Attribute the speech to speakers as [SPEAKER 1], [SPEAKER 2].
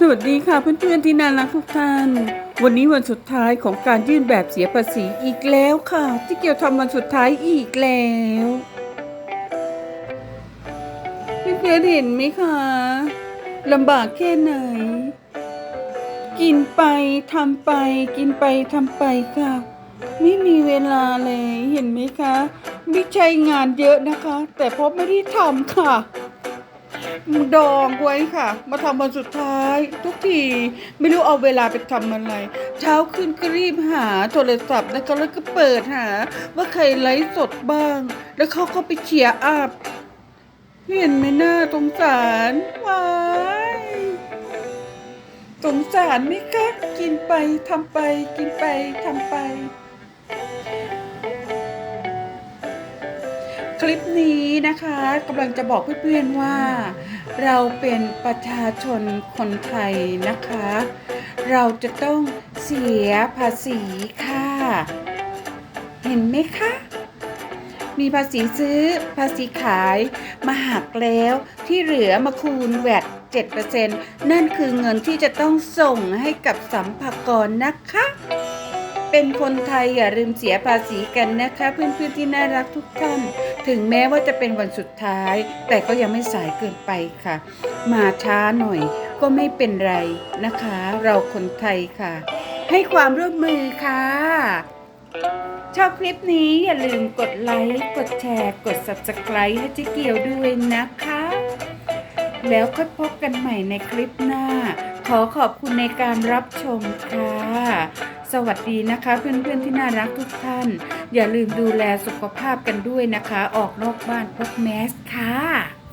[SPEAKER 1] สวัสดีค่ะเพื่อนๆที่น่ารักทุกท่าน วันนี้วันสุดท้ายของการยื่นแบบเสียภาษีอีกแล้วค่ะ ที่เกี่ยวทำวันสุดท้ายอีกแล้วเพื่อนๆเห็นไหมคะลำบากแค่ไหน กินไปทำไป กินไปทำไปค่ะ ไม่มีเวลาเลยเห็นไหมคะ ไม่ใช่งานเยอะนะคะ แต่เพราะไม่ได้ทำค่ะ ดองไว้ค่ะ มาทำวันสุดท้าย ทุกทีไม่รู้เอาเวลาไปทำอะไร เช้าขึ้นก็รีบหาโทรศัพท์แล้วก็แล้วก็เปิดหา ว่าใครไลฟ์สดบ้าง แล้วเขาก็ไปเชียร์อัพเห็นไหมหน้าสงสารวายสงสารไหมคะกินไปทำไป กินไปทำไป ลิปนี้นะคะกำลังจะบอกเพื่อนๆว่า เราเป็นประชาชนคนไทยนะคะ เราจะต้องเสียภาษีค่ะ เห็นไหมคะ มีภาษีซื้อภาษีขายมาหักแล้วที่เหลือมาคูณแวด7%นั่นคือเงินที่จะต้องส่งให้กับสัมภากรนะคะ เป็นคนไทยอย่าลืมเสียภาษีกันนะคะ เพื่อนๆที่น่ารักทุกท่าน ถึงแม้ว่าจะเป็นวันสุดท้าย แต่ก็ยังไม่สายเกินไปค่ะ มาช้าหน่อย ก็ไม่เป็นไรนะคะ เราคนไทยค่ะ ให้ความร่วมมือค่ะ ชอบคลิปนี้อย่าลืมกดไลค์กดแชร์ กด Subscribe ให้เจ๊เกียวด้วยนะคะ แล้วค่อยพบกันใหม่ในคลิปหน้า ขอขอบคุณในการรับชมค่ะ สวัสดีนะคะ เพื่อนๆที่น่ารักทุกท่าน อย่าลืมดูแลสุขภาพกันด้วยนะคะ ออกนอกบ้านพกแมสค่ะ